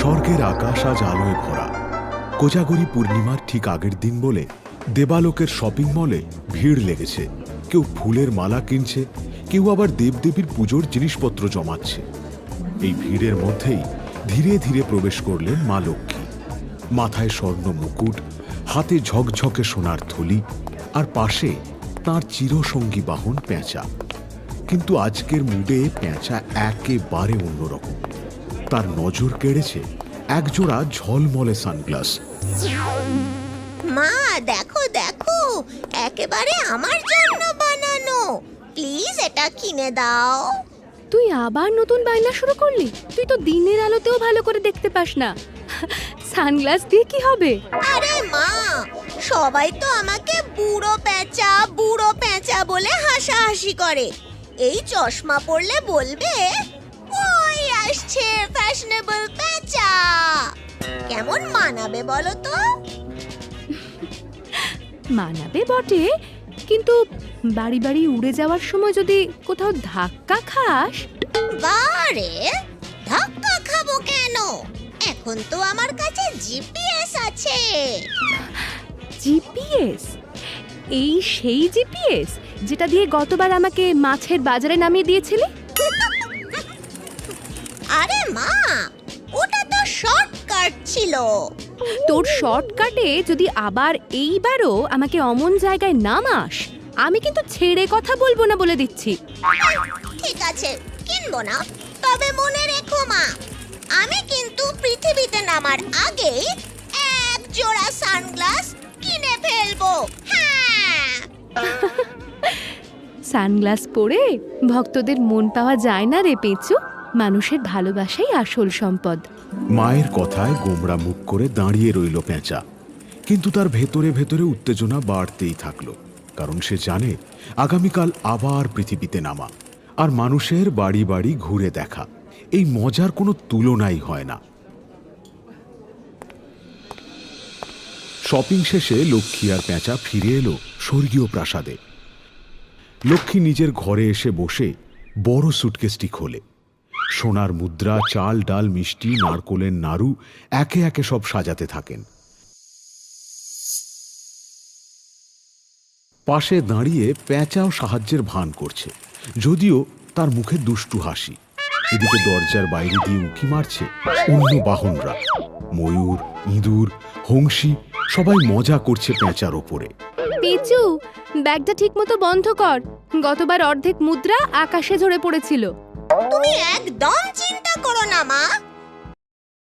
স্বর্গের আকাশ আজ আলোয় ভরা। কোজাগরি পূর্ণিমার ঠিক আগের দিন বলে দেবালোকের শপিং মলে ভিড় লেগেছে। কেউ ফুলের মালা কিনছে, কেউ আবার দেবদেবীর পুজোর জিনিসপত্র জমাচ্ছে। এই ভিড়ের মধ্যেই ধীরে ধীরে প্রবেশ করলেন মা লক্ষ্মী। মাথায় স্বর্ণ মুকুট, হাতে ঝকঝকে সোনার থলি আর পাশে তার চিরসঙ্গী বাহন পেঁচা কিন্তু আজকের মুডে পেঁচা একেবারে অন্যরকম। তার নজর কেড়েছে একজোড়া ঝলমলে সানগ্লাস। মা দেখো দেখো একেবারে আমার জন্য বানানো। প্লিজ এটা কিনে দাও। তুই আবার নতুন বায়না শুরু করলি? তুই তো দিনের আলোতেও ভালো করে দেখতে পাস না। সানগ্লাস দিয়ে কি হবে? আরে মা সবাই তো আমাকে বুড়ো পেঁচা বুড়ো পেঁচা বলে হাসাহাসি করে। এই চশমা পরলে বলবে আসছে ফ্যাশনেবল পেঁচা কেমন মানাবে বলো তো? মানাবে বটে কিন্তু বাড়ি বাড়ি উড়ে যাওয়ার সময় যদি কোথাও ধাক্কা খাস? বারে ধাক্কা খাব কেন? এখন তো আমার কাছে জিপিএস আছে। জিপিএস? এই সেই জিপিএস যেটা দিয়ে গতবার আমাকে মাছের বাজারে নামিয়ে দিয়েছিলি? আরে মা ওটা তো শর্টকাট ছিল। তোর শর্টকাটে যদি আবার এইবারও আমাকে অমন জায়গায় নামাস আমি কিন্তু ছেড়ে কথা বলব না বলে দিচ্ছি। ঠিক আছে কিনবো না। তবে মনে রেখো মা আমি কিন্তু পৃথিবীতে নামার আগেই এক জোড়া সানগ্লাস কিনে ফেলব। হ্যাঁ। সানগ্লাস পরে ভক্তদের মন পাওয়া যায় না রে পেঁচু। মানুষের ভালোবাসাই আসল সম্পদ। মায়ের কথায় গোমড়া মুখ করে দাঁড়িয়ে রইল পেঁচা। কিন্তু তার ভেতরে ভেতরে উত্তেজনা বাড়তেই থাকল, কারণ সে জানে আগামীকাল আবার পৃথিবীতে নামা, আর মানুষের বাড়ি বাড়ি ঘুরে দেখা, এই মজার কোনো তুলনাই হয় না। শপিং শেষে লক্ষ্মী আর পেঁচা ফিরে এলো স্বর্গীয় প্রাসাদে। লক্ষ্মী নিজের ঘরে এসে বসে বড় সুটকেসটি খোলে। সোনার মুদ্রা, চাল, ডাল, মিষ্টি, নারকোলের নাড়ু একে একে সব সাজাতে থাকেন। পাশে দাঁড়িয়ে পেঁচাও সাহায্যের ভান করছে, যদিও তার মুখে দুষ্টু হাসি। এদিকে দরজার বাইরে দিয়ে উকি মারছে অন্য বাহনরা। ময়ূর, ইঁদুর, হংসী, সবাই মজা করছে প্যাঁচার ওপরে। পেঁচু, ব্যাগটা ঠিকমতো বন্ধ কর। গতবার অর্ধেক মুদ্রা আকাশে ঝরে পড়েছিল। তুমি একদম চিন্তা করো না মা।